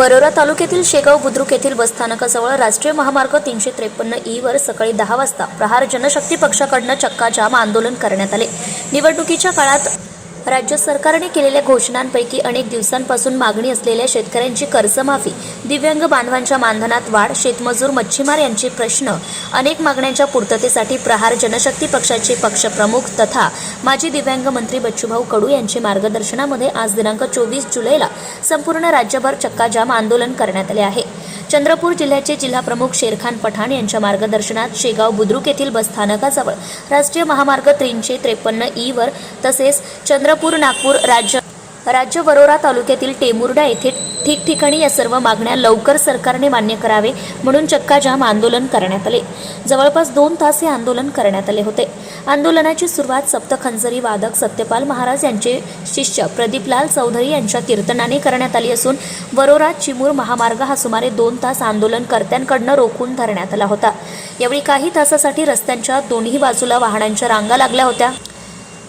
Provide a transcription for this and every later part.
वरोरा तालुक्यातील शेगाव बुद्रुक येथील बसस्थानकाजवळ राष्ट्रीय महामार्ग तीनशे त्रेपन्न ई वर सकाळी दहा वाजता प्रहार जनशक्ती पक्षाकडनं चक्काजाम आंदोलन करण्यात आले. निवडणुकीच्या काळात राज्य सरकारने केलेल्या घोषणांपैकी अनेक दिवसांपासून मागणी असलेल्या शेतकऱ्यांची कर्जमाफी दिव्यांग बांधवांच्या मानधनात वाढ शेतमजूर मच्छीमार यांचे प्रश्न अनेक मागण्यांच्या पूर्ततेसाठी प्रहार जनशक्ती पक्षाचे पक्षप्रमुख तथा माजी दिव्यांग मंत्री बच्चूभाऊ कडू यांचे मार्गदर्शनामध्ये आज दिनांक चोवीस जुलैला संपूर्ण राज्यभर चक्काजाम आंदोलन करण्यात आले आहे. चंद्रपूर जिल्ह्याचे जिल्हाप्रमुख शेरखान पठाण यांच्या मार्गदर्शनात शेगाव बुद्रुक येथील बसस्थानकाजवळ राष्ट्रीय महामार्ग तीनशे त्रेपन्न ई वर तसेच चंद्रपूर नागपूर राज्य राज्य वरोरा तालुक्यातील टेमुर्डा येथे ठिकठिकाणी या सर्व मागण्या लवकर सरकारने मान्य करावे म्हणून चक्काजाम आंदोलन करण्यात आले. जवळपास दोन तास हे आंदोलन करण्यात आले होते. आंदोलनाची सुरुवात सप्तखंजरी वादक सत्यपाल महाराज यांचे शिष्य प्रदीपलाल चौधरी यांच्या कीर्तनाने करण्यात आली असून वरोरा चिमूर महामार्ग हा सुमारे दोन तास आंदोलनकर्त्यांकडनं रोखून धरण्यात आला होता. यावेळी काही तासासाठी रस्त्यांच्या दोन्ही बाजूला वाहनांच्या रांगा लागल्या होत्या.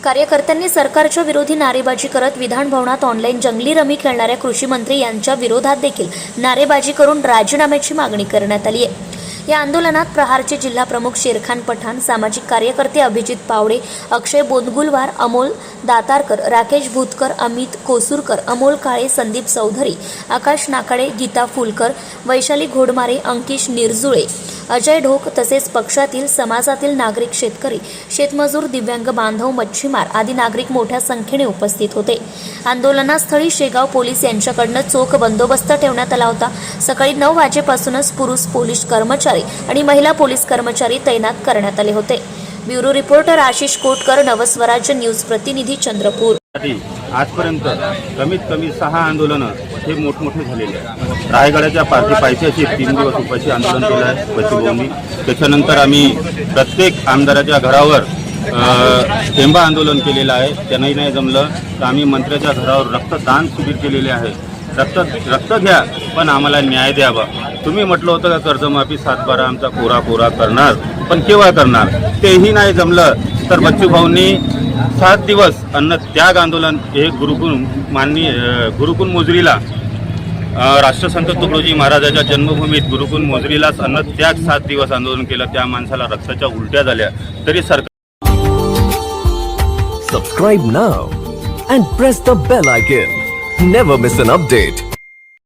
कार्यकर्त्यांनी सरकारच्या विरोधी नारेबाजी करत विधानभवनात ऑनलाईन जंगली रमी खेळणाऱ्या कृषी मंत्री यांच्या विरोधात देखील नारेबाजी करून राजीनाम्याची मागणी करण्यात आली आहे या आंदोलनात प्रहारचे जिल्हा प्रमुख शेरखान पठाण सामाजिक कार्यकर्ते अभिजित पावडे अक्षय बोदगुलवार अमोल दातारकर राकेश भूतकर अमित कोसूरकर अमोल काळे संदीप चौधरी आकाश नाकाडे गीता फुलकर वैशाली घोडमारे अंकिश निरजुळे अजय ढोक तसेच पक्षातील समाजातील नागरिक शेतकरी शेतमजूर दिव्यांग बांधव मच्छीमार आदी नागरिक मोठ्या संख्येने उपस्थित होते. आंदोलनास्थळी शेगाव पोलीस यांच्याकडनं चोख बंदोबस्त ठेवण्यात आला होता. सकाळी नऊ वाजेपासूनच पुरुष पोलीस कर्मचारी आणि महिला पोलीस कर्मचारी तैनात करण्यात आले होते. Bureau reporter Ashish Kotkar Navswarajya news प्रतिनिधी चंद्रपूर. साठी आजपर्यंत कमीत कमी सहा आंदोलनं हे मोठमोठे झालेले आहेत. रायगडाच्या पार्टी पायथ्याशी तीन दिवस उपाशी आंदोलन केलं आहे बच्चूभाऊंनी त्याच्यानंतर आम्ही प्रत्येक आमदाराच्या घरावर थेंबा आंदोलन केलेलं आहे. त्यांनाही नाही जमलं. तर आम्ही मंत्र्याच्या घरावर रक्तदान शिबिर केलेले आहे. रक्त रक्त घ्या पण आम्हाला न्याय द्यावा. तुम्ही म्हटलं होतं का कर्जमाफी सातबारा आमचा कोरा कोरा करणार पण केव्हा करणार? तेही नाही जमलं. तर बच्चूभाऊंनी सात दिवस अन्न त्याग आंदोलन हे गुरुकुल माननीय गुरुकुल मोजरीला राष्ट्रसंत तुकडोजी महाराजाच्या जन्मभूमीत गुरुकुल मोजरीलाच अन्न त्याग सात दिवस आंदोलन केलं त्या माणसाला रक्ताच्या उलट्या झाल्या तरी सरकार Subscribe now and press the bell icon. Never miss an update.